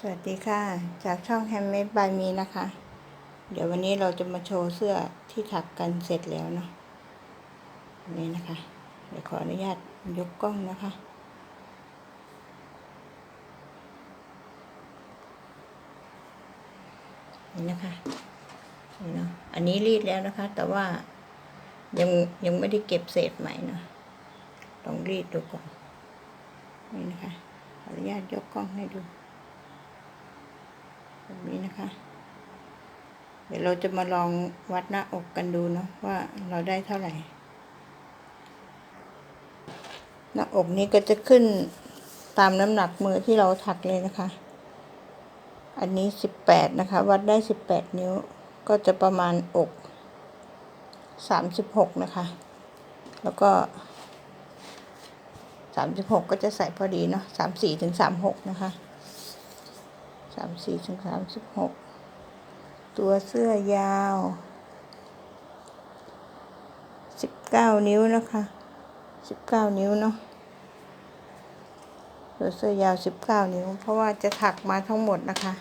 สวัสดีค่ะ จากช่อง Handmade by Me นะคะ เดี๋ยววันนี้เราจะมาโชว์เสื้อที่ถักกันเสร็จแล้วเนาะนี่นะคะ เดี๋ยวขออนุญาตยกกล้องนะคะ นี่นะคะนี่เนาะอันนี้รีดแล้วนะคะ แต่ว่ายังยังไม่ได้เก็บเศษใหม่เนาะต้องรีดดูก่อน นี่นะคะ ขออนุญาตยกกล้องให้ดู แบบนี้นะคะ เดี๋ยวเราจะมาลองวัดหน้าอกกันดูเนาะว่าเราได้เท่าไหร่ หน้าอกนี้ก็จะขึ้นตามน้ำหนักมือที่เราถักเลยนะคะ อันนี้สิบแปดนะคะ วัดได้สิบแปดนิ้ว ก็จะประมาณอกสามสิบหกนะคะ แล้วก็สามสิบหกก็จะใส่พอดีเนาะสามสี่ถึงสามหกนะคะ สามสี่ถึงสามสิบหกตัวเสื้อยาวสิบเก้านิ้วนะคะสิบเก้านิ้วเนาะตัวเสื้อยาวสิบเก้านิ้ว เพราะว่าจะถักมาทั้งหมดนะคะ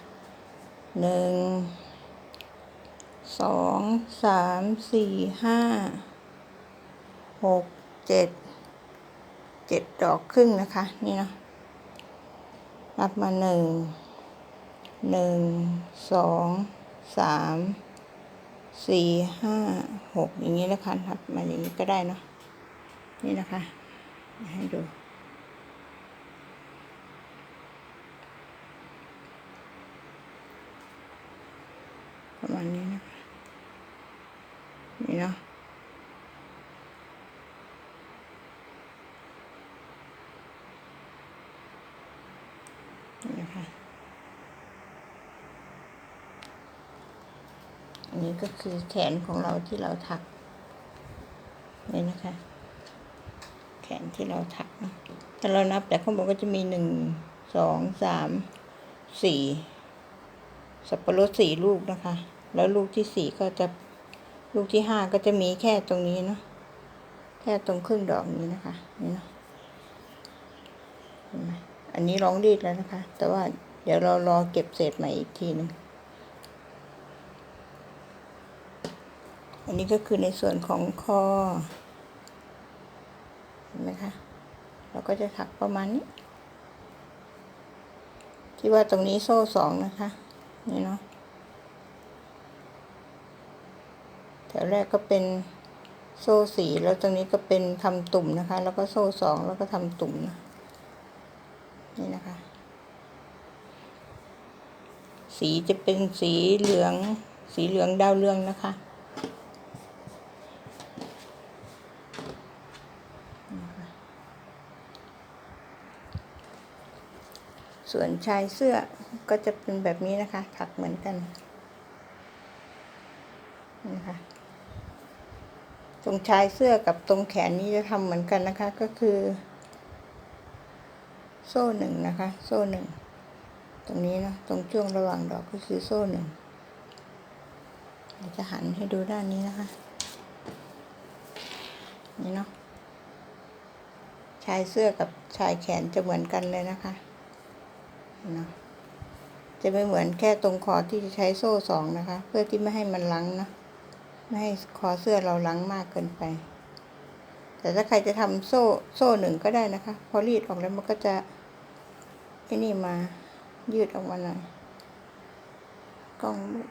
หนึ่งสองสามสี่ห้าหกเจ็ดเจ็ดดอกครึ่งนะคะ นี่เนาะนับมาหนึ่ง หนึ่งสองสามสี่ห้าหกอย่างนี้แล้วกันครับมาอย่างนี้ก็ได้เนาะนี่นะคะ ให้ดู ประมาณนี้นะคะนี่เนาะ นี่นะคะ อั นี้ก็คือแขนของเราที่เราถักนี่นะคะ แขนที่เราถักถ้าเรานับแต่ข้างบนก็จะมีหนึ่งสองสามสี่สับปะรดสี่ลูกนะคะ แล้วลูกที่สี่ก็จะลูกที่ห้าก็จะมีแค่ตรงนี้เนาะแค่ตรงครึ่งดอกนี้นะคะนี่เนาะเห็นไหมอันนี้ร้องรีดแล้วนะคะ แต่ว่าเดี๋ยวเรารอเก็บเศษใหม่อีกทีหนึ่ง อันนี้ก็คือในส่วนของคอ เห็นไหมคะ เราก็จะถักประมาณนี้ ที่ว่าตรงนี้โซ่สองนะคะ นี่เนาะ แถวแรกก็เป็นโซ่สีแล้วตรงนี้ก็เป็นทำตุ่มนะคะ แล้วก็โซ่สองแล้วก็ทำตุ่มนะนี่นะคะ สีจะเป็นสีเหลือง สีเหลืองดาวเรืองนะคะ ส่วนชายเสื้อก็จะเป็นแบบนี้นะคะ ถักเหมือนกันนะคะตรงชายเสื้อกับตรงแขนนี้จะทำเหมือนกันนะคะ ก็คือ โซ่หนึ่งนะคะ โซ่หนึ่งตรงนี้นะตรงช่วงระหว่างดอกก็คือโซ่หนึ่งเดี๋ยวจะหันให้ดูด้านนี้นะคะ นี่เนาะชายเสื้อกับชายแขนจะเหมือนกันเลยนะคะ นะจะไม่เหมือนแค่ตรงคอที่จะใช้โซ่สองนะคะ เพื่อที่ไม่ให้มันลังนะไม่ให้คอเสื้อเราลังมากเกินไป แต่ถ้าใครจะทำโซ่โซ่หนึ่งก็ได้นะคะ พอรีดออกแล้วมันก็จะไอ้นี่มายืดออกมาหน่อยกล้องมืด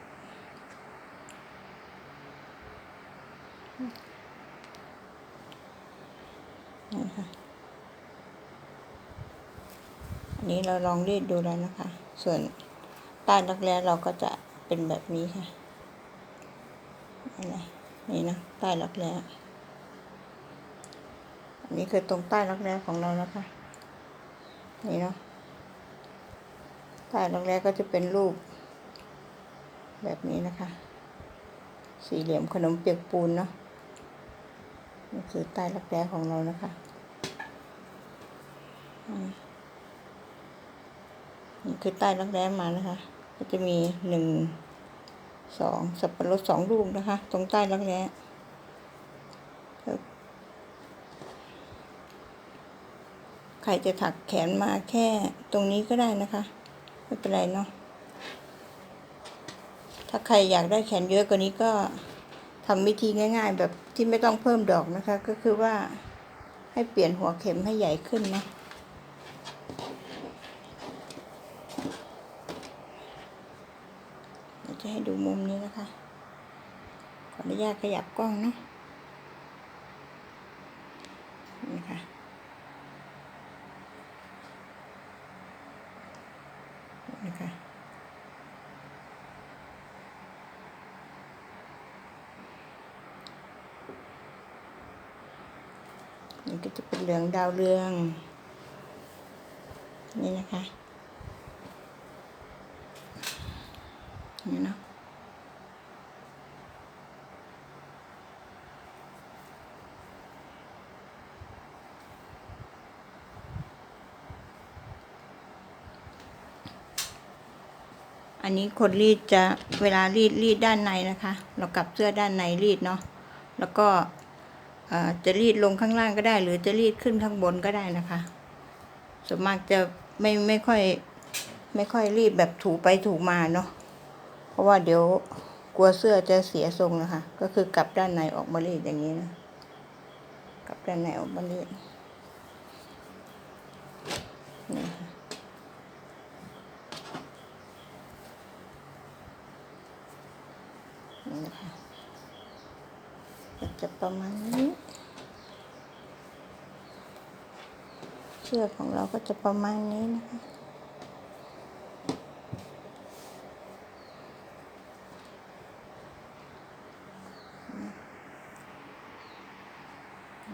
นี่ค่ะ อั นี้เราลองรีดดูแล้วนะคะ ส่วนใต้รักแร้เราก็จะเป็นแบบนี้ค่ะนี่นะนี่นะใต้รักแร้อันนี้คือตรงใต้รักแร้ของเรานะคะ นี่เนาะใต้รักแร้ก็จะเป็นรูป แบบนี้นะคะ สี่เหลี่ยมขนมเปียกปูนเนาะนี่คือใต้รักแร้ของเรานะคะ อืม นี่คือใต้รักแร้มานะคะ ก็จะมีหนึ่งสองสับปะรดสองลูกนะคะ ตรงใต้รักแร้ใครจะถักแขนมาแค่ตรงนี้ก็ได้นะคะ ไม่เป็นไรเนาะถ้าใครอยากได้แขนเยอะกว่านี้ก็ทำวิธีง่าย ๆ แบบที่ไม่ต้องเพิ่มดอกนะคะ ก็คือว่าให้เปลี่ยนหัวเข็มให้ใหญ่ขึ้นเนาะเให้ดูมุมนี้นะคะ ขออนุญาตขยับกล้องนะนี่ค่ะนะคะนี่ก็จะเป็นเหลืองดาวเรือง นี่นะคะ นี่เนาะ อันนี้คนรีดจะเวลารีดรีดด้านในนะคะ เรากลับเสื้อด้านในรีดเนาะแล้วก็จะรีดลงข้างล่างก็ได้ หรือจะรีดขึ้นข้างบนก็ได้นะคะส่วนมากจะไม่ไม่ค่อยไม่ค่อยรีดแบบถูไปถูมาเนาะเพราะว่าเดี๋ยวกลัวเสื้อจะเสียทรงนะคะ ก็คือกลับด้านในออกมารีดอย่างนี้นะกลับด้านในออกมารีดนี่ค่ะ นี่นะคะก็จะประมาณนี้ เชือกของเราก็จะประมาณนี้นะคะ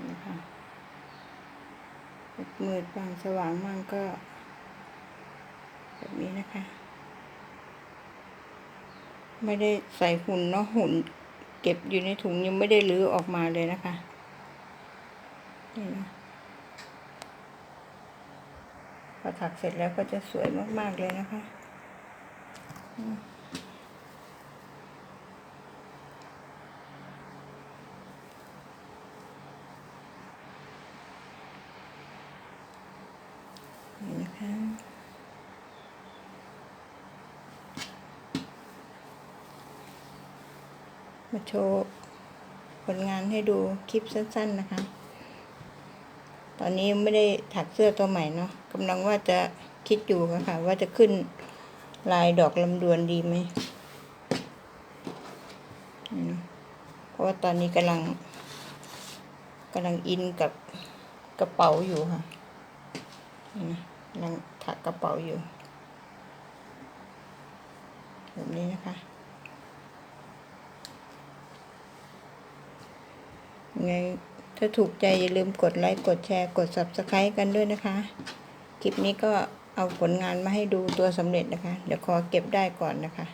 นี่ค่ะมืดบางสว่างบ้างก็ แบบนี้นะคะ ไม่ได้ใส่หุ่นเนาะหุ่น เก็บอยู่ในถุงยังไม่ได้รื้อออกมาเลยนะคะนี่นะพอถักเสร็จแล้วก็จะสวยมากๆเลยนะคะนี่นะคะ มาโชว์ผลงานให้ดูคลิปสั้น ๆนะคะ ตอนนี้ไม่ได้ถักเสื้อตัวใหม่เนาะกำลังว่าจะคิดอยู่นะคะว่าจะขึ้นลายดอกลำดวนดีไหมเพราะว่าตอนนี้กำลังกำลังอินกับกระเป๋าอยู่ค่ะกำลังถักกระเป๋าอยู่แบบนี้นะคะ ไงถ้าถูกใจอย่าลืมกดไลค์กดแชร์กด subscribe กันด้วยนะคะ คลิปนี้ก็เอาผลงานมาให้ดูตัวสำเร็จนะคะ เดี๋ยวขอเก็บได้ก่อนนะคะ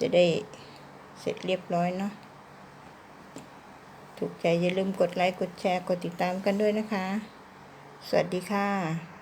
จะได้เสร็จเรียบร้อยเนาะถูกใจอย่าลืมกดไลค์กดแชร์กดติดตามกันด้วยนะคะ สวัสดีค่ะ